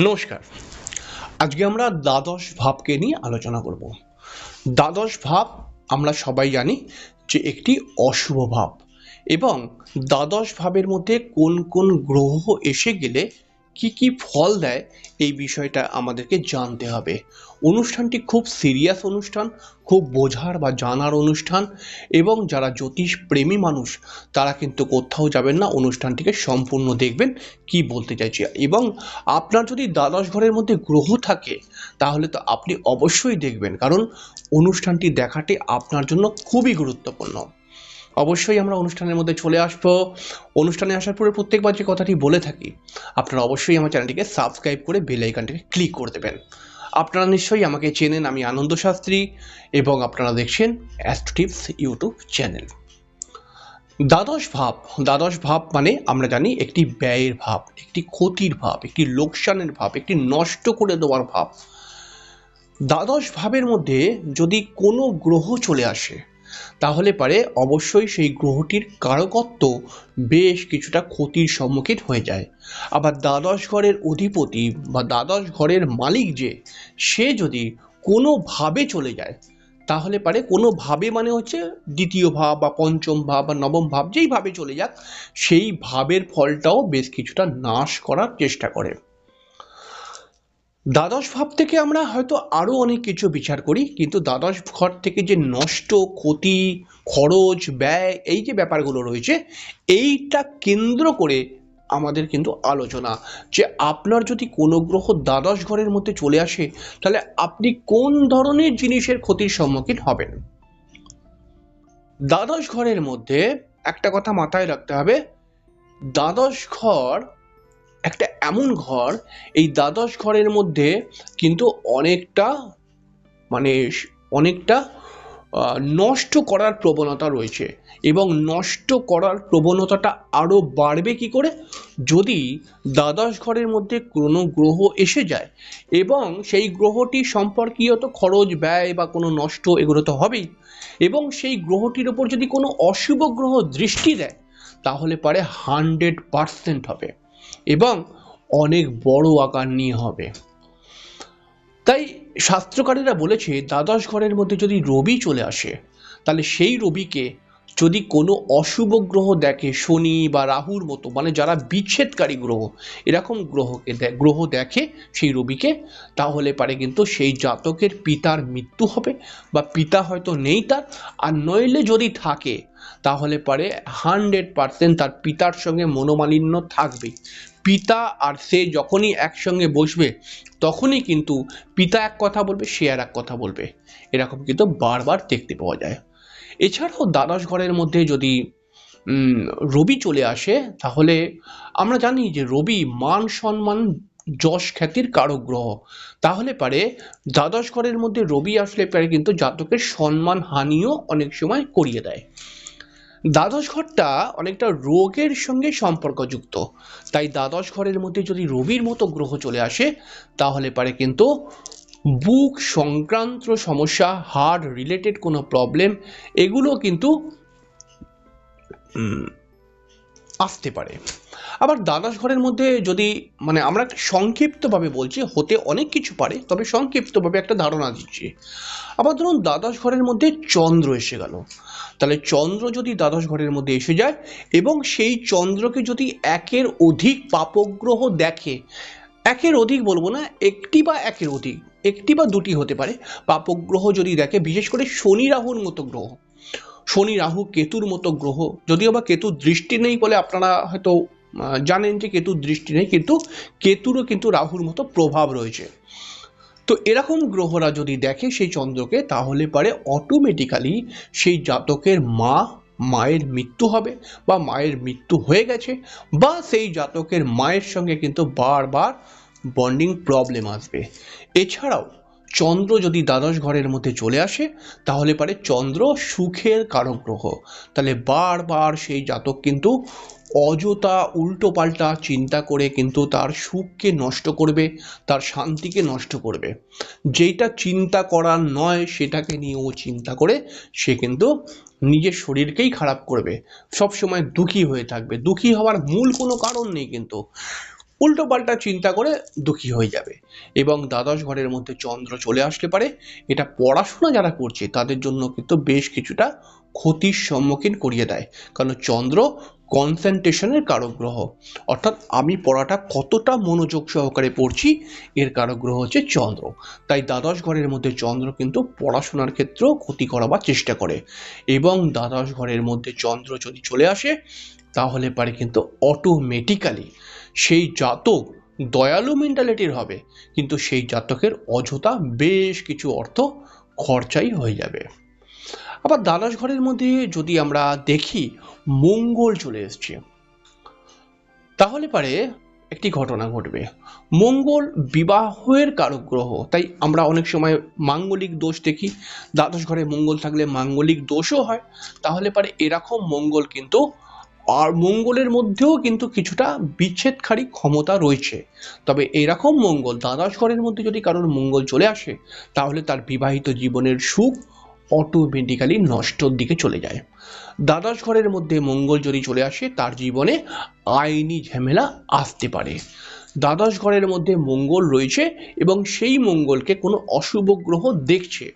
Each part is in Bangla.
নমস্কার। আজকে আমরা দ্বাদশ ভাবকে নিয়ে আলোচনা করব। দ্বাদশ ভাব আমরা সবাই জানি যে একটি অশুভ ভাব এবং দ্বাদশ ভাবের মধ্যে কোন কোন গ্রহ এসে গেলে কি কি ফল দেয়, এই বিষয়টা আমাদেরকে জানতে হবে। অনুষ্ঠানটি খুব সিরিয়াস অনুষ্ঠান, খুব বোঝার বা জানার অনুষ্ঠান এবং যারা জ্যোতিষ প্রেমী মানুষ, তারা কিন্তু কোথাও যাবেন না, অনুষ্ঠানটিকে সম্পূর্ণ দেখবেন, কি বলতে চাইছি। এবং আপনার যদি দ্বাদশ ঘরের মধ্যে গ্রহ থাকে, তাহলে তো আপনি অবশ্যই দেখবেন, কারণ অনুষ্ঠানটি দেখাটি আপনার জন্য খুবই গুরুত্বপূর্ণ। অবশ্যই আমরা অনুষ্ঠানের মধ্যে চলে আসব। অনুষ্ঠানে আসার পরে প্রত্যেকবার যে কথাটি বলে থাকি, আপনারা অবশ্যই আমার চ্যানেলটিকে সাবস্ক্রাইব করে বেল আইকনটিকে ক্লিক করে দেবেন। আপনারা নিশ্চয়ই আমাকে চেনেন আমি আনন্দ শাস্ত্রী এবং আপনারা দেখছেন অ্যাস্ট্রোটিপস ইউটিউব চ্যানেল। দ্বাদশ ভাব দ্বাদশ ভাব মানে আমরা জানি একটি ব্যয়ের ভাব, একটি ক্ষতির ভাব, একটি লোকসানের ভাব, একটি নষ্ট করে দেওয়ার ভাব। দ্বাদশ ভাবের মধ্যে যদি কোনো গ্রহ চলে আসে তাহলে পারে অবশ্যই সেই গ্রহটির কারকত্ব বেশ কিছুটা ক্ষতির সম্মুখীন হয়ে যায়। আবার দ্বাদশ ঘরের অধিপতি বা দ্বাদশ ঘরের মালিক যে, সে যদি কোনোভাবে চলে যায়, তাহলে পারে কোনো ভাবে মানে হচ্ছে দ্বিতীয় ভাব বা পঞ্চম ভাব বা নবম ভাব যেই ভাবে চলে যাক, সেই ভাবের ফলটাও বেশ কিছুটা নাশ করার চেষ্টা করে। দ্বাদশ ভাব থেকে আমরা হয়তো আরও অনেক কিছু বিচার করি, কিন্তু দ্বাদশ ঘর থেকে যে নষ্ট, ক্ষতি, খরচ, ব্যয়, এই যে ব্যাপারগুলো রয়েছে, এইটা কেন্দ্র করে আমাদের কিন্তু আলোচনা। যে আপনার যদি কোনো গ্রহ দ্বাদশ ঘরের মধ্যে চলে আসে, তাহলে আপনি কোন ধরনের জিনিসের ক্ষতির সম্মুখীন হবেন? দ্বাদশ ঘরের মধ্যে একটা কথা মাথায় রাখতে হবে, দ্বাদশ ঘর একটা এমন ঘর, এই দ্বাদশ ঘরের মধ্যে কিন্তু অনেকটা মানে অনেকটা নষ্ট করার প্রবণতা রয়েছে। এবং নষ্ট করার প্রবণতাটা আরও বাড়বে কি করে? যদি দ্বাদশ ঘরের মধ্যে কোনো গ্রহ এসে যায়, এবং সেই গ্রহটি সম্পর্কীয় তো খরচ, ব্যয় বা কোনো নষ্ট এগুলো তো হবেই, এবং সেই গ্রহটির ওপর যদি কোনো অশুভ গ্রহ দৃষ্টি দেয়, তাহলে পারে হান্ড্রেড পারসেন্ট হবে। এবং অনেক বড় আকার নিয়ে হবে। তাই শাস্ত্রকারীরা বলেছে, দ্বাদশ ঘরের মধ্যে যদি রবি চলে আসে, তাহলে সেই রবিকে যদি কোনো অশুভ গ্রহ দেখে, শনি বা রাহুর মতো মানে যারা বিচ্ছেদকারী গ্রহ, এরকম গ্রহকে গ্রহ দেখে সেই রবিকে, তাহলে পারে কিন্তু সেই জাতকের পিতার মৃত্যু হবে বা পিতা হয়তো নেই তার, আর নইলে যদি থাকে তাহলে পারে হান্ড্রেড পার্সেন্ট তার পিতার সঙ্গে মনোমালিন্য থাকবে। পিতা আর সে যখনই একসঙ্গে বসবে, তখনই কিন্তু পিতা এক কথা বলবে, সে আর এক কথা বলবে। এরকম কিন্তু বারবার দেখতে পাওয়া যায়। এছাড়াও দ্বাদশ ঘরের মধ্যে যদি রবি চলে আসে, তাহলে আমরা জানি যে রবি মান সম্মান যশ খ্যাতির কারক গ্রহ। তাহলে পারে দ্বাদশ ঘরের মধ্যে রবি আসলে পারে কিন্তু জাতকের সম্মান হানিও অনেক সময় করিয়ে দেয়। দ্বাদশ ঘরটা অনেকটা রোগের সঙ্গে সম্পর্কযুক্ত। তাই দ্বাদশ ঘরের মধ্যে যদি রবির মতো গ্রহ চলে আসে, তাহলে পারে কিন্তু বুক সংক্রান্ত সমস্যা হার্ট রিলেটেড কোনো প্রবলেম এগুলো কিন্তু আসতে পারে। আবার দ্বাদশ ঘরের মধ্যে যদি মানে আমরা সংক্ষিপ্তভাবে বলছি, হতে অনেক কিছু পারে, তবে সংক্ষিপ্তভাবে একটা ধারণা দিচ্ছি। আবার ধরুন দ্বাদশ ঘরের মধ্যে চন্দ্র এসে গেল। তাহলে চন্দ্র যদি দ্বাদশ ঘরের মধ্যে এসে যায়, এবং সেই চন্দ্রকে যদি একের অধিক পাপগ্রহ দেখে, একের অধিক বলব না, একটি বা একের অধিক, একটি বা দুটি হতে পারে, পাপগ্রহ যদি দেখে, বিশেষ করে শনি রাহুর মতো গ্রহ, শনি রাহু কেতুর মতো গ্রহ, যদিও বা কেতুর দৃষ্টি নেই বলে আপনারা হয়তো জানেন যে কেতুর দৃষ্টি নেই, কিন্তু কেতুরও কিন্তু রাহুর মতো প্রভাব রয়েছে। তো এরকম গ্রহরা যদি দেখে সেই চন্দ্রকে, তাহলে পারে অটোমেটিক্যালি সেই জাতকের মা মায়ের মৃত্যু হবে বা মায়ের মৃত্যু হয়ে গেছে বা সেই জাতকের মায়ের সঙ্গে কিন্তু বারবার বন্ডিং প্রবলেম আসবে। এছাড়াও চন্দ্র যদি দ্বাদশ ঘরের মধ্যে চলে আসে, তাহলে পারে চন্দ্র সুখের কারক গ্রহ। তাহলে বারবার সেই জাতক কিন্তু অযথা উল্টো পাল্টা চিন্তা করে কিন্তু তার সুখকে নষ্ট করবে, তার শান্তিকে নষ্ট করবে। যেটা চিন্তা করার নয়, সেটাকে নিয়ে ও চিন্তা করে সে কিন্তু নিজের শরীরকেই খারাপ করবে। সব সময় দুঃখী হয়ে থাকবে। দুঃখী হওয়ার মূল কোনো কারণ নেই কিন্তু। উল্টো পাল্টা চিন্তা করে দুঃখী হয়ে যাবে। এবং দ্বাদশ ঘরের মধ্যে চন্দ্র চলে আসতে পারে। এটা পড়াশোনা যারা করছে, তাদের জন্য কিন্তু বেশ কিছুটা ক্ষতির সম্মুখীন করিয়ে দেয়। কারণ চন্দ্র কনসেন্ট্রেশনের কারক গ্রহ অর্থাৎ আমি পড়াটা কতটা মনোযোগ সহকারে পড়ছি, এর কারক গ্রহ হচ্ছে চন্দ্র। তাই দ্বাদশ ঘরের মধ্যে চন্দ্র কিন্তু পড়াশোনার ক্ষেত্রেও ক্ষতি করাবার চেষ্টা করে। এবং দ্বাদশ ঘরের মধ্যে চন্দ্র যদি চলে আসে, তাহলে পারে কিন্তু অটোমেটিক্যালি সেই জাতক দয়ালু মেন্টালিটির হবে। কিন্তু সেই জাতকের অযথা বেশ কিছু অর্থ খরচাই হয়ে যাবে। আবার দ্বাদশ ঘরের মধ্যে যদি আমরা দেখি, মঙ্গল চলে এসছে। তাহলে পারে একটি ঘটনা ঘটবে। মঙ্গল বিবাহের কারক গ্রহ তাই আমরা অনেক সময় মাঙ্গলিক দোষ দেখি। দ্বাদশ ঘরে মঙ্গল থাকলে মাঙ্গলিক দোষও হয়। তাহলে পারে এরকম মঙ্গল কিন্তু, আর মঙ্গলের মধ্যেও কিন্তু কিছুটা বিচ্ছেদকারী ক্ষমতা রয়েছে। তবে এরকম মঙ্গল দ্বাদশ ঘরের মধ্যে যদি কারোর মঙ্গল চলে আসে, তাহলে তার বিবাহিত জীবনের সুখ অটোমেটিক্যালি নষ্টর দিকে চলে যায়। দ্বাদশ ঘরের মধ্যে মঙ্গল যদি চলে আসে, তার জীবনে আইনি ঝামেলা আসতে পারে। দ্বাদশ ঘরের মধ্যে মঙ্গল রয়েছে এবং সেই মঙ্গলকে কোনো অশুভ গ্রহ দেখছে।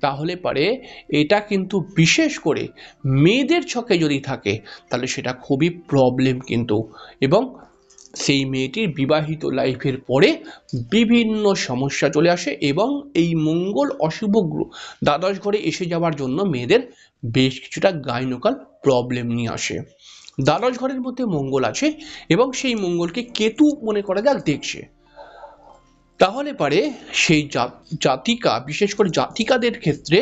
তাহলে পারে এটা কিন্তু বিশেষ করে মেয়েদের ছকে যদি থাকে, তাহলে সেটা খুবই প্রবলেম কিন্তু এবং সেই মেয়েটির বিবাহিত লাইফের পরে বিভিন্ন সমস্যা চলে আসে এবং এই মঙ্গল অশুভ দ্বাদশ ঘরে এসে যাওয়ার জন্য মেয়েদের বেশ কিছুটা গাইনোকাল প্রবলেম নিয়ে আসে। দ্বাদশ ঘরের মধ্যে মঙ্গল আছে এবং সেই মঙ্গলকে কেতু মনে করা যাক দেখছে। তাহলে পারে সেই জাতিকা, বিশেষ করে জাতিকাদের ক্ষেত্রে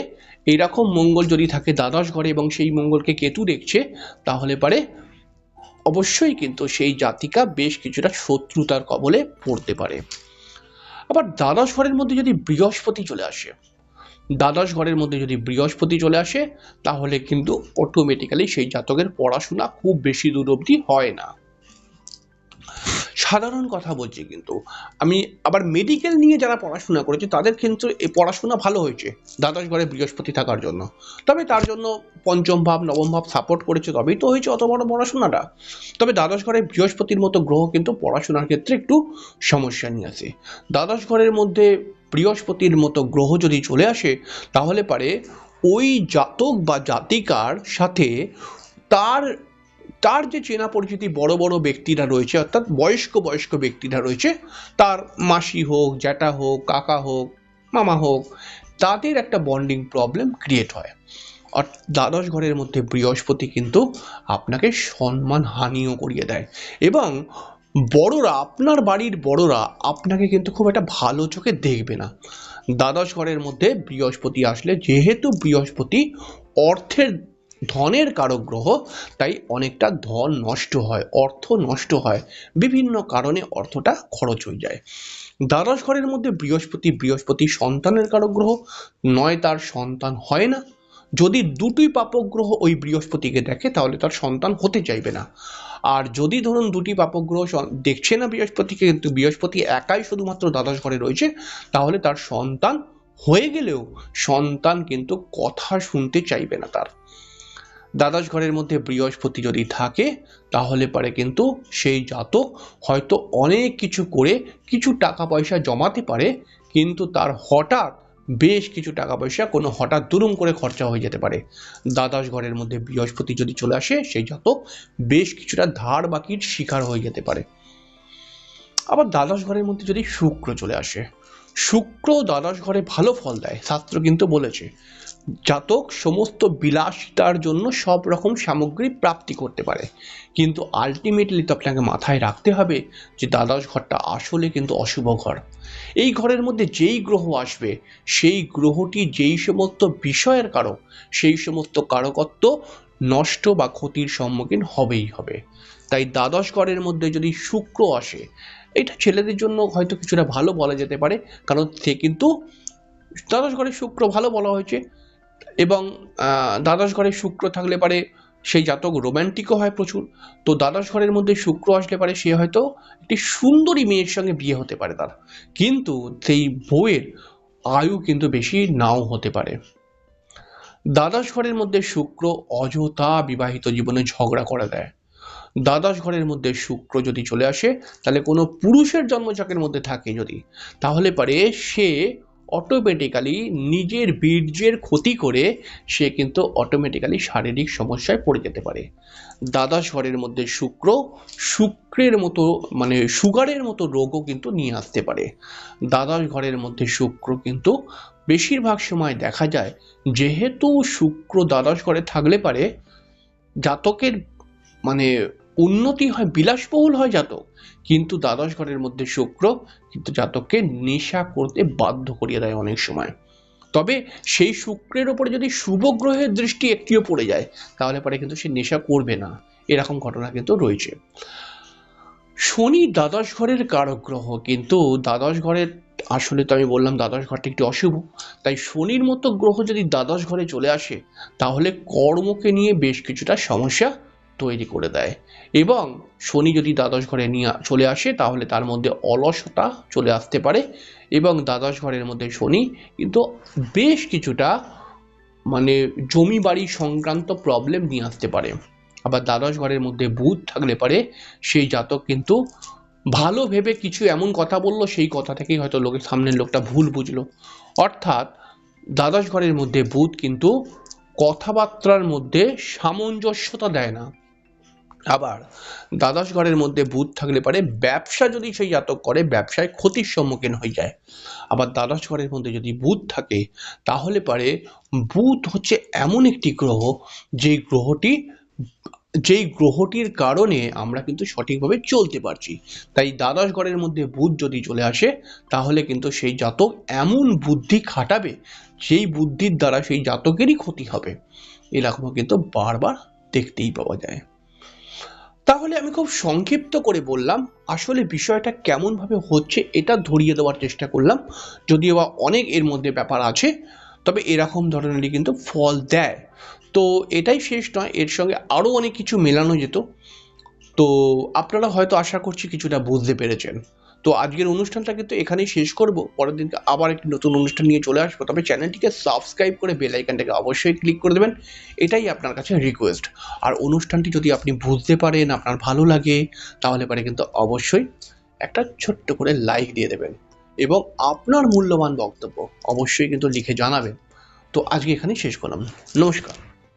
এইরকম মঙ্গল যদি থাকে দ্বাদশ ঘরে এবং সেই মঙ্গলকে কেতু দেখছে, তাহলে পারে অবশ্যই কিন্তু সেই জাতিকা বেশ কিছুটা শত্রুতার কবলে পড়তে পারে। আবার দ্বাদশ ঘরের মধ্যে যদি বৃহস্পতি চলে আসে, দ্বাদশ ঘরের মধ্যে যদি বৃহস্পতি চলে আসে, তাহলে কিন্তু অটোমেটিক্যালি সেই জাতকের পড়াশোনা খুব বেশি দূর অবধি হয় না। সাধারণ কথা বলছি কিন্তু। আমি আবার মেডিকেল নিয়ে যারা পড়াশোনা করেছে, তাদের কিন্তু এই পড়াশোনা ভালো হয়েছে। দ্বাদশ ঘরে বৃহস্পতি থাকার জন্য। তবে তার জন্য পঞ্চম ভাব, নবম ভাব সাপোর্ট করেছে, তবেই তো হয়েছে অত বড় পড়াশোনাটা। তবে দ্বাদশ ঘরে বৃহস্পতির মতো গ্রহ কিন্তু পড়াশোনার ক্ষেত্রে একটু সমস্যা নিয়ে আসে দ্বাদশ ঘরের মধ্যে বৃহস্পতির মতো গ্রহ যদি চলে আসে, তাহলে পারে ওই জাতক বা জাতিকার সাথে তার তার যে চেনা পরিচিতি বড় বড় ব্যক্তিরা রয়েছে, অর্থাৎ বয়স্ক বয়স্ক ব্যক্তিরা রয়েছে, তার মাসি হোক, জ্যাঠা হোক, কাকা হোক, মামা হোক, তাদের একটা বন্ডিং প্রবলেম ক্রিয়েট হয়। দ্বাদশ ঘরের মধ্যে বৃহস্পতি কিন্তু আপনাকে সম্মান হানিও করিয়ে দেয় এবং বড়রা, আপনার বাড়ির বড়রা আপনাকে কিন্তু খুব একটা ভালো চোখে দেখবে না। দ্বাদশ ঘরের মধ্যে বৃহস্পতি আসলে, যেহেতু বৃহস্পতি অর্থের ধনের কারক গ্রহ তাই অনেকটা ধন নষ্ট হয়, অর্থ নষ্ট হয়। বিভিন্ন কারণে অর্থটা খরচ হয়ে যায়। দ্বাদশ ঘরের মধ্যে বৃহস্পতি বৃহস্পতি সন্তানের কারক গ্রহ নয় তার সন্তান হয় না। যদি দুটি পাপক গ্রহ ওই বৃহস্পতিকে দেখে, তাহলে তার সন্তান হতে চাইবে না। আর যদি ধরুন দুটি পাপক গ্রহ দেখছে না বৃহস্পতিকে, কিন্তু বৃহস্পতি একাই শুধুমাত্র দ্বাদশ ঘরে রয়েছে, তাহলে তার সন্তান হয়ে গেলেও সন্তান কিন্তু কথা শুনতে চাইবে না তার। দ্বাদশ ঘরের মধ্যে বৃহস্পতি যদি থাকে, তাহলে পারে কিন্তু সেই জাতক হয়তো অনেক কিছু করে কিছু টাকা পয়সা জমাতে পারে, কিন্তু তার হঠাৎ বেশ কিছু টাকা পয়সা কোনো হঠাৎ দুরুম করে খরচা হয়ে যেতে পারে। দ্বাদশ ঘরের মধ্যে বৃহস্পতি যদি চলে আসে, সেই জাতক বেশ কিছুটা ধার বাকির শিকার হয়ে যেতে পারে। আবার দ্বাদশ ঘরের মধ্যে যদি শুক্র চলে আসে, শুক্র দ্বাদশ ঘরে ভালো ফল দেয়, শাস্ত্র কিন্তু বলেছে জাতক সমস্ত বিলাসিতার জন্য সব রকম সামগ্রী প্রাপ্তি করতে পারে। কিন্তু আলটিমেটলি তো আপনাকে মাথায় রাখতে হবে যে দ্বাদশ ঘরটা আসলে কিন্তু অশুভ ঘর। এই ঘরের মধ্যে যেই গ্রহ আসবে, সেই গ্রহটি যেই সমস্ত বিষয়ের কারক, সেই সমস্ত কারকত্ব নষ্ট বা ক্ষতির সম্মুখীন হবেই হবে। তাই দ্বাদশ ঘরের মধ্যে যদি শুক্র আসে, এটা ছেলেদের জন্য হয়তো কিছুটা ভালো বলা যেতে পারে, কারণ সে কিন্তু দ্বাদশ ঘরে শুক্র ভালো বলা হয়েছে এবং দ্বাদশ ঘরে শুক্র থাকলে পারে সেই জাতক রোম্যান্টিকও হয় প্রচুর। তো দ্বাদশ ঘরের মধ্যে শুক্র আসলে পারে, সে হয়তো একটি সুন্দরী মেয়ের সঙ্গে বিয়ে হতে পারে তার। কিন্তু সেই বউয়ের আয়ু কিন্তু বেশি নাও হতে পারে। দ্বাদশ ঘরের মধ্যে শুক্র অযথা বিবাহিত জীবনে ঝগড়া করে দেয়। দ্বাদশ ঘরের মধ্যে শুক্র যদি চলে আসে, তাহলে কোনো পুরুষের জন্মচকের মধ্যে থাকে যদি, তাহলে পারে সে অটোমেটিক্যালি নিজের বীর্যের ক্ষতি করে সে কিন্তু অটোমেটিক্যালি শারীরিক সমস্যায় পড়ে যেতে পারে। দ্বাদশ ঘরের মধ্যে শুক্র, শুক্রের মতো মানে সুগারের মতো রোগও কিন্তু নিয়ে আসতে পারে। দ্বাদশ ঘরের মধ্যে শুক্র কিন্তু বেশিরভাগ সময় দেখা যায় যেহেতু শুক্র দ্বাদশ ঘরে থাকলে পারে, জাতকের মানে উন্নতি হয়, বিলাসবহুল হয় জাতক। কিন্তু দ্বাদশ ঘরের মধ্যে শুক্র কিন্তু জাতককে নেশা করতে বাধ্য করিয়ে দেয় অনেক সময়। তবে সেই শুক্রের ওপরে যদি শুভ গ্রহের দৃষ্টি একটিও পড়ে যায়, তাহলে পরে কিন্তু সে নেশা করবে না। এরকম ঘটনা কিন্তু রয়েছে। শনি দ্বাদশ ঘরের কারক গ্রহ, কিন্তু দ্বাদশ ঘরের, আসলে তো আমি বললাম দ্বাদশ ঘরটি একটি অশুভ, তাই শনির মতো গ্রহ যদি দ্বাদশ ঘরে চলে আসে, তাহলে কর্মকে নিয়ে বেশ কিছুটা সমস্যা তৈরি করে দেয়। এবং শনি যদি দ্বাদশ ঘরে নিয়ে চলে আসে, তাহলে তার মধ্যে অলসতা চলে আসতে পারে। এবং দ্বাদশ ঘরের মধ্যে শনি কিন্তু বেশ কিছুটা মানে জমি বাড়ি সংক্রান্ত প্রবলেম নিয়ে আসতে পারে। আবার দ্বাদশ ঘরের মধ্যে বুধ থাকলে পারে, সেই জাতক কিন্তু ভালো ভেবে কিছু এমন কথা বলল, সেই কথা থেকেই হয়তো লোকের সামনের লোকটা ভুল বুঝলো। অর্থাৎ দ্বাদশ ঘরের মধ্যে বুধ কিন্তু কথাবার্তার মধ্যে সামঞ্জস্যতা দেয় না। আবার দ্বাদশ ঘরের মধ্যে বুধ থাকলে পারে ব্যবসা যদি সেই জাতক করে, ব্যবসায় ক্ষতির সম্মুখীন হয়ে যায়। আবার দ্বাদশ ঘরের মধ্যে যদি বুধ থাকে, তাহলে পারে বুধ হচ্ছে এমন একটি গ্রহ, যেই গ্রহটি, যেই গ্রহটির কারণে আমরা কিন্তু সঠিকভাবে চলতে পারছি। তাই দ্বাদশ ঘরের মধ্যে বুধ যদি চলে আসে, তাহলে কিন্তু সেই জাতক এমন বুদ্ধি খাটাবে সেই বুদ্ধির দ্বারা সেই জাতকেরই ক্ষতি হবে। এরকমও কিন্তু বারবার দেখতেই পাওয়া যায়। তাহলে আমি খুব সংক্ষিপ্ত করে বললাম, আসলে বিষয়টা কেমনভাবে হচ্ছে এটা ধরিয়ে দেওয়ার চেষ্টা করলাম। যদিও বা অনেক এর মধ্যে ব্যাপার আছে, তবে এরকম ধরনেরই কিন্তু ফল দেয়। তো এটাই শেষ নয়, এর সঙ্গে আরও অনেক কিছু মেলানো যেত। তো আপনারা হয়তো আশা করছি কিছুটা বুঝতে পেরেছেন। তো আজকের অনুষ্ঠানটা কিন্তু এখানেই শেষ করব। পরের দিনকে আবার একটি নতুন অনুষ্ঠান নিয়ে চলে আসব। তবে চ্যানেলটিকে সাবস্ক্রাইব করে বেল আইকনটাকে অবশ্যই ক্লিক করে দেবেন। এটাই আপনার কাছে রিকোয়েস্ট আর অনুষ্ঠানটি যদি আপনি বুঝতে পারেন, আপনার ভালো লাগে, তাহলে পারে কিন্তু অবশ্যই একটা ছোট্ট করে লাইক দিয়ে দেবেন। এবং আপনার মূল্যবান বক্তব্য অবশ্যই কিন্তু লিখে জানাবেন। তো আজকে এখানেই শেষ করলাম। নমস্কার।